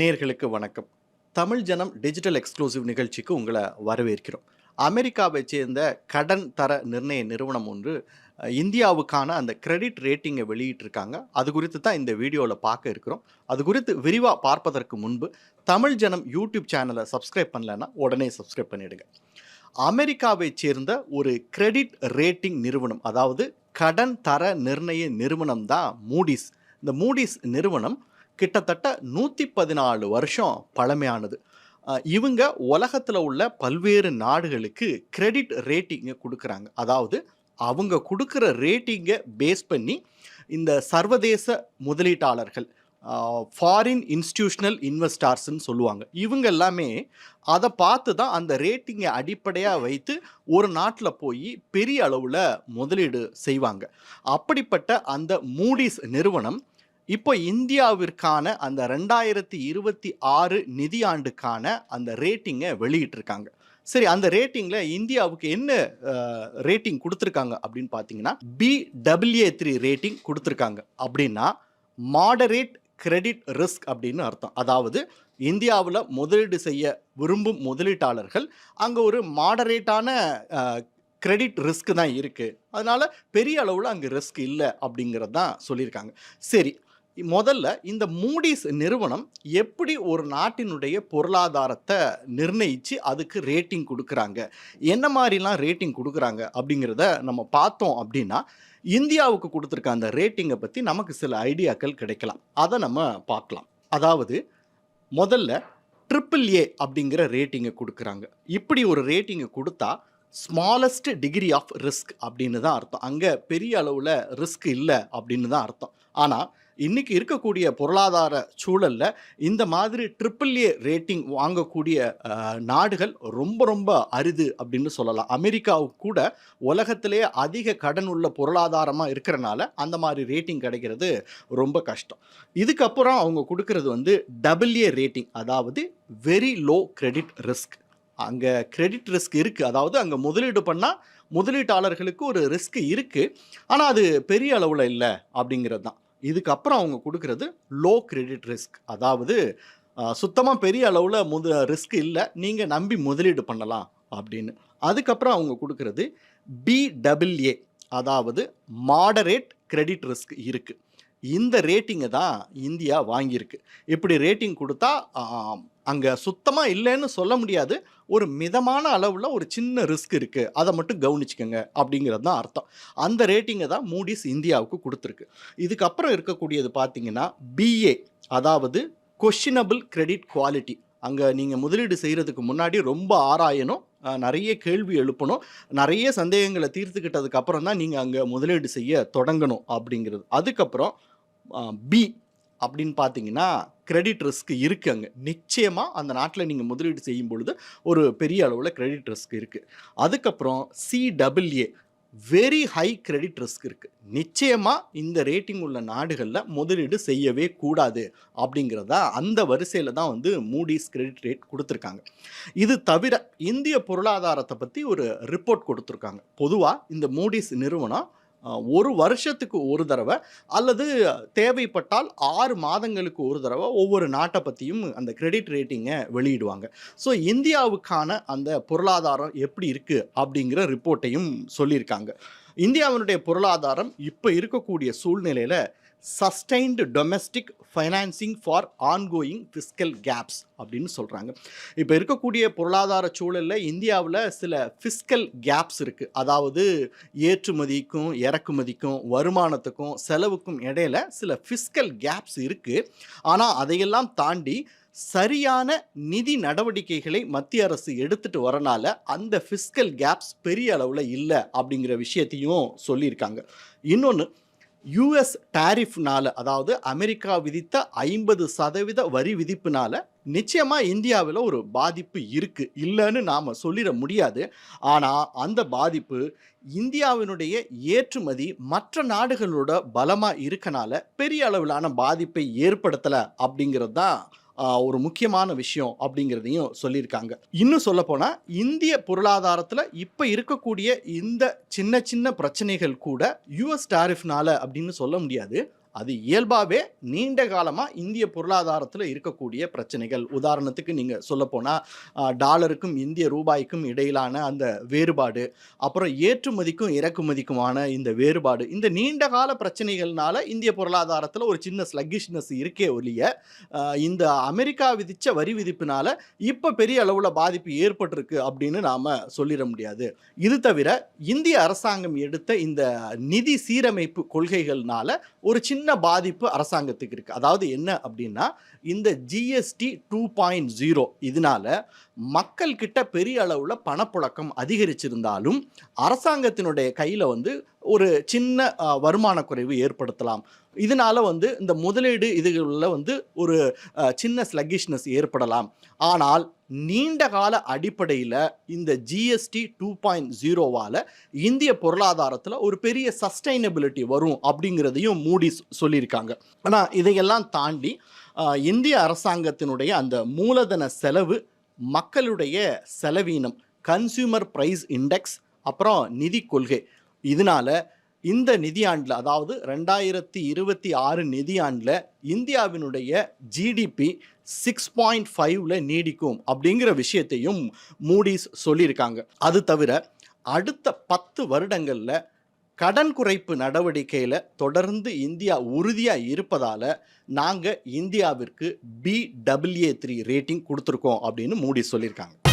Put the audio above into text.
நேர்களுக்கு வணக்கம். தமிழ் ஜனம் டிஜிட்டல் எக்ஸ்க்ளூசிவ் நிகழ்ச்சிக்கு உங்களை வரவேற்கிறோம். அமெரிக்காவை சேர்ந்த கடன் தர நிர்ணய நிறுவனம் ஒன்று இந்தியாவுக்கான அந்த கிரெடிட் ரேட்டிங்கை வெளியிட்டிருக்காங்க. அது குறித்து தான் இந்த வீடியோவில் பார்க்க இருக்கிறோம். அது குறித்து விரிவாக பார்ப்பதற்கு முன்பு தமிழ் ஜனம் யூடியூப் சேனலை சப்ஸ்கிரைப் பண்ணலைன்னா உடனே சப்ஸ்கிரைப் பண்ணிவிடுங்க அமெரிக்காவை சேர்ந்த ஒரு கிரெடிட் ரேட்டிங் நிறுவனம் அதாவது கடன் தர நிர்ணய நிறுவனம் தான் மூடிஸ் இந்த மூடிஸ் நிறுவனம் கிட்டத்தட்ட நூற்றி பதினாலு வருஷம் பழமையானது. இவங்க உலகத்தில் உள்ள பல்வேறு நாடுகளுக்கு கிரெடிட் ரேட்டிங்கை கொடுக்குறாங்க. அதாவது அவங்க கொடுக்குற ரேட்டிங்கை பேஸ் பண்ணி இந்த சர்வதேச முதலீட்டாளர்கள் ஃபாரின் இன்ஸ்டியூஷனல் இன்வெஸ்டார்ஸ்ன்னு சொல்லுவாங்க. இவங்க எல்லாமே அதை பார்த்து தான் அந்த ரேட்டிங்கை அடிப்படையாக வைத்து ஒரு நாட்டில் போய் பெரிய அளவில் முதலீடு செய்வாங்க. அப்படிப்பட்ட அந்த மூடிஸ் நிறுவனம் இப்போ இந்தியாவிற்கான அந்த ரெண்டாயிரத்தி இருபத்தி ஆறு நிதியாண்டுக்கான அந்த ரேட்டிங்கை வெளியிட்டிருக்காங்க. சரி அந்த ரேட்டிங்கில் இந்தியாவுக்கு என்ன ரேட்டிங் கொடுத்துருக்காங்க அப்படின்னு பார்த்தீங்கன்னா பிடபிள்யூஏ த்ரீ ரேட்டிங் கொடுத்துருக்காங்க. அப்படின்னா மாடரேட் கிரெடிட் ரிஸ்க் அப்படின்னு அர்த்தம். அதாவது இந்தியாவில் முதலீடு செய்ய விரும்பும் முதலீட்டாளர்கள் அங்கே ஒரு மாடரேட்டான கிரெடிட் ரிஸ்க் தான் இருக்குது அதனால் பெரிய அளவில் அங்கே ரிஸ்க் இல்லை அப்படிங்கிறது தான் சொல்லியிருக்காங்க. சரி முதல்ல இந்த மூடிஸ் நிறுவனம் எப்படி ஒரு நாட்டினுடைய பொருளாதாரத்தை நிர்ணயித்து அதுக்கு ரேட்டிங் கொடுக்குறாங்க? என்ன மாதிரிலாம் ரேட்டிங் கொடுக்குறாங்க அப்படிங்கிறத நம்ம பார்த்தோம் அப்படின்னா இந்தியாவுக்கு கொடுத்துருக்க அந்த ரேட்டிங்கை பற்றி நமக்கு சில ஐடியாக்கள் கிடைக்கலாம். அதை நம்ம பார்க்கலாம். அதாவது முதல்ல ட்ரிபிள் ஏ அப்படிங்கிற ரேட்டிங்கை கொடுக்குறாங்க. இப்படி ஒரு ரேட்டிங்கை கொடுத்தா ஸ்மாலஸ்ட் டிகிரி ஆஃப் ரிஸ்க் அப்படின்னு தான் அர்த்தம். அங்கே பெரிய அளவில் ரிஸ்க் இல்லை அப்படின்னு தான் அர்த்தம். ஆனால் இன்னைக்கு இருக்கக்கூடிய பொருளாதார சூழலில் இந்த மாதிரி ட்ரிபிள் ஏ ரேட்டிங் வாங்கக்கூடிய நாடுகள் ரொம்ப ரொம்ப அரிது அப்படின்னு சொல்லலாம். அமெரிக்காவுக்கு கூட உலகத்திலேயே அதிக கடன் உள்ள பொருளாதாரமாக இருக்கிறனால அந்த மாதிரி ரேட்டிங் கிடைக்கிறது ரொம்ப கஷ்டம். இதுக்கப்புறம் அவங்க கொடுக்கறது வந்து டபுள் ஏ ரேட்டிங் அதாவது வெரி லோ கிரெடிட் ரிஸ்க் அங்கே கிரெடிட் ரிஸ்க் இருக்குது அதாவது அங்கே முதலீடு பண்ணால் முதலீட்டாளர்களுக்கு ஒரு ரிஸ்க் இருக்குது ஆனால் அது பெரிய அளவில் இல்லை அப்படிங்கிறது தான். இதுக்கப்புறம் அவங்க கொடுக்கறது லோ கிரெடிட் ரிஸ்க் அதாவது சுத்தமாக பெரிய அளவில் முத ரிஸ்க் இல்லை. நீங்கள் நம்பி முதலீடு பண்ணலாம் அப்படின்னு. அதுக்கப்புறம் அவங்க கொடுக்கறது பிடபிள்யூஏ அதாவது மாடரேட் கிரெடிட் ரிஸ்க் இருக்குது இந்த ரேட்டிங்கை தான் இந்தியா வாங்கியிருக்கு. இப்படி ரேட்டிங் கொடுத்தா அங்கே சுத்தமாக இல்லைன்னு சொல்ல முடியாது. ஒரு மிதமான அளவில் ஒரு சின்ன ரிஸ்க் இருக்குது அதை மட்டும் கவனிச்சுக்கோங்க அப்படிங்கிறது தான் அர்த்தம். அந்த ரேட்டிங்கை தான் மூடிஸ் இந்தியாவுக்கு கொடுத்துருக்கு. இதுக்கப்புறம் இருக்கக்கூடியது பார்த்தீங்கன்னா பிஏ அதாவது கொஷினபிள் கிரெடிட் குவாலிட்டி அங்கே நீங்கள் முதலீடு செய்கிறதுக்கு முன்னாடி ரொம்ப ஆராயணும் நிறைய கேள்வி எழுப்பணும் நிறைய சந்தேகங்களை தீர்த்துக்கிட்டதுக்கு அப்புறம் தான் நீங்கள் அங்கே முதலீடு செய்ய தொடங்கணும் அப்படிங்கிறது. அதுக்கப்புறம் பி அப்படின்னு பார்த்தீங்கன்னா கிரெடிட் ரிஸ்க் இருக்குது அங்கே. நிச்சயமாக அந்த நாட்டில் நீங்கள் முதலீடு செய்யும் பொழுது ஒரு பெரிய அளவில் கிரெடிட் ரிஸ்க் இருக்குது அதுக்கப்புறம் CWA very high credit risk இருக்குது நிச்சயமாக இந்த ரேட்டிங் உள்ள நாடுகளில் முதலீடு செய்யவே கூடாது அப்படிங்கிறதா அந்த வரிசையில் தான் வந்து மூடிஸ் கிரெடிட் ரேட் கொடுத்துருக்காங்க. இது தவிர இந்திய பொருளாதாரத்தை பற்றி ஒரு ரிப்போர்ட் கொடுத்துருக்காங்க. பொதுவாக இந்த மூடிஸ் நிறுவனம் ஒரு வருஷத்துக்கு ஒரு தடவை அல்லது தேவைப்பட்டால் ஆறு மாதங்களுக்கு ஒரு தடவை ஒவ்வொரு நாட்டை பற்றியும் அந்த கிரெடிட் ரேட்டிங்கை வெளியிடுவாங்க. ஸோ இந்தியாவுக்கான அந்த பொருளாதாரம் எப்படி இருக்குது அப்படிங்கிற ரிப்போர்ட்டையும் சொல்லியிருக்காங்க. இந்தியாவினுடைய பொருளாதாரம் இப்போ இருக்கக்கூடிய சூழ்நிலையில் sustained domestic financing for ongoing fiscal gaps அப்படின்னு சொல்கிறாங்க இப்போ இருக்கக்கூடிய பொருளாதார சூழலில் இந்தியாவில் சில ஃபிஸ்கல் கேப்ஸ் இருக்குது அதாவது ஏற்றுமதிக்கும் இறக்குமதிக்கும் வருமானத்துக்கும் செலவுக்கும் இடையில சில ஃபிஸ்கல் கேப்ஸ் இருக்குது ஆனால் அதையெல்லாம் தாண்டி சரியான நிதி நடவடிக்கைகளை மத்திய அரசு எடுத்துட்டு வரனால அந்த ஃபிஸ்கல் கேப்ஸ் பெரிய அளவில் இல்லை அப்படிங்கிற விஷயத்தையும் சொல்லியிருக்காங்க. இன்னொன்று யூஎஸ் டாரிஃப்னால அதாவது அமெரிக்கா விதித்த ஐம்பது சதவீத வரி விதிப்புனால நிச்சயமாக இந்தியாவில் ஒரு பாதிப்பு இருக்குது இல்லைன்னு நாம் சொல்லிட முடியாது. ஆனால் அந்த பாதிப்பு இந்தியாவினுடைய ஏற்றுமதி மற்ற நாடுகளோட பலமாக இருக்கனால பெரிய அளவிலான பாதிப்பை ஏற்படுத்தலை அப்படிங்கிறது தான் ஒரு முக்கியமான விஷயம் அப்படிங்கிறதையும் சொல்லியிருக்காங்க. இன்னும் சொல்லப்போனால் இந்திய பொருளாதாரத்தில் இப்போ இருக்கக்கூடிய இந்த சின்ன சின்ன பிரச்சனைகள் கூட யூஎஸ் டாரிஃப்னால அப்படின்னு சொல்ல முடியாது. அது இயல்பாகவே நீண்ட காலமாக இந்திய பொருளாதாரத்தில் இருக்கக்கூடிய பிரச்சனைகள். உதாரணத்துக்கு நீங்கள் சொல்லப்போனால் டாலருக்கும் இந்திய ரூபாய்க்கும் இடையிலான அந்த வேறுபாடு அப்புறம் ஏற்றுமதிக்கும் இறக்குமதிக்குமான இந்த வேறுபாடு இந்த நீண்ட கால பிரச்சனைகள்னால இந்திய பொருளாதாரத்தில் ஒரு சின்ன ஸ்லக்கிஷ்னஸ் இருக்கே ஒழிய இந்த அமெரிக்கா விதித்த வரி விதிப்பினால் இப்போ பெரிய அளவில் பாதிப்பு ஏற்பட்டிருக்கு அப்படின்னு நாம் சொல்லிட முடியாது. இது தவிர இந்திய அரசாங்கம் எடுத்த இந்த நிதி சீரமைப்பு கொள்கைகள்னால ஒரு சின்ன பாதிப்பு அரசாங்கத்துக்கு இருக்குது அதாவது என்ன அப்படின்னா இந்த ஜிஎஸ்டி டூ பாயிண்ட் ஜீரோ இதனால மக்கள் கிட்ட பெரிய அளவில் பணப்புழக்கம் அதிகரிச்சிருந்தாலும் அரசாங்கத்தினுடைய கையில் வந்து ஒரு சின்ன வருமான குறைவு ஏற்படுத்தலாம். இதனால வந்து இந்த முதலீடு இதுகளில் வந்து ஒரு சின்ன ஸ்லக்கிஷ்னஸ் ஏற்படலாம். ஆனால் நீண்ட கால அடிப்படையில் இந்த ஜிஎஸ்டி டூ பாயிண்ட் ஜீரோவால் இந்திய பொருளாதாரத்தில் ஒரு பெரிய சஸ்டைனபிலிட்டி வரும் அப்படிங்கிறதையும் மூடி சொல்லியிருக்காங்க. ஆனால் இதையெல்லாம் தாண்டி இந்திய அரசாங்கத்தினுடைய அந்த மூலதன செலவு மக்களுடைய செலவீனம் கன்சியூமர் ப்ரைஸ் இண்டெக்ஸ் அப்புறம் நிதி கொள்கை. இதனால இந்த நிதியாண்டில் அதாவது ரெண்டாயிரத்தி இருபத்தி ஆறு நிதியாண்டில் இந்தியாவினுடைய ஜிடிபி சிக்ஸ் பாயிண்ட் ஃபைவ்ல நீடிக்கும் அப்படிங்கிற விஷயத்தையும் மூடிஸ் சொல்லியிருக்காங்க. அது தவிர அடுத்த பத்து வருடங்களில் கடன் குறைப்பு நடவடிக்கையில் தொடர்ந்து இந்தியா உறுதியாக இருப்பதால் நாங்கள் இந்தியாவிற்கு பி டபிள்யூஏ த்ரீ ரேட்டிங் கொடுத்துருக்கோம் அப்படின்னு மூடி சொல்லியிருக்காங்க.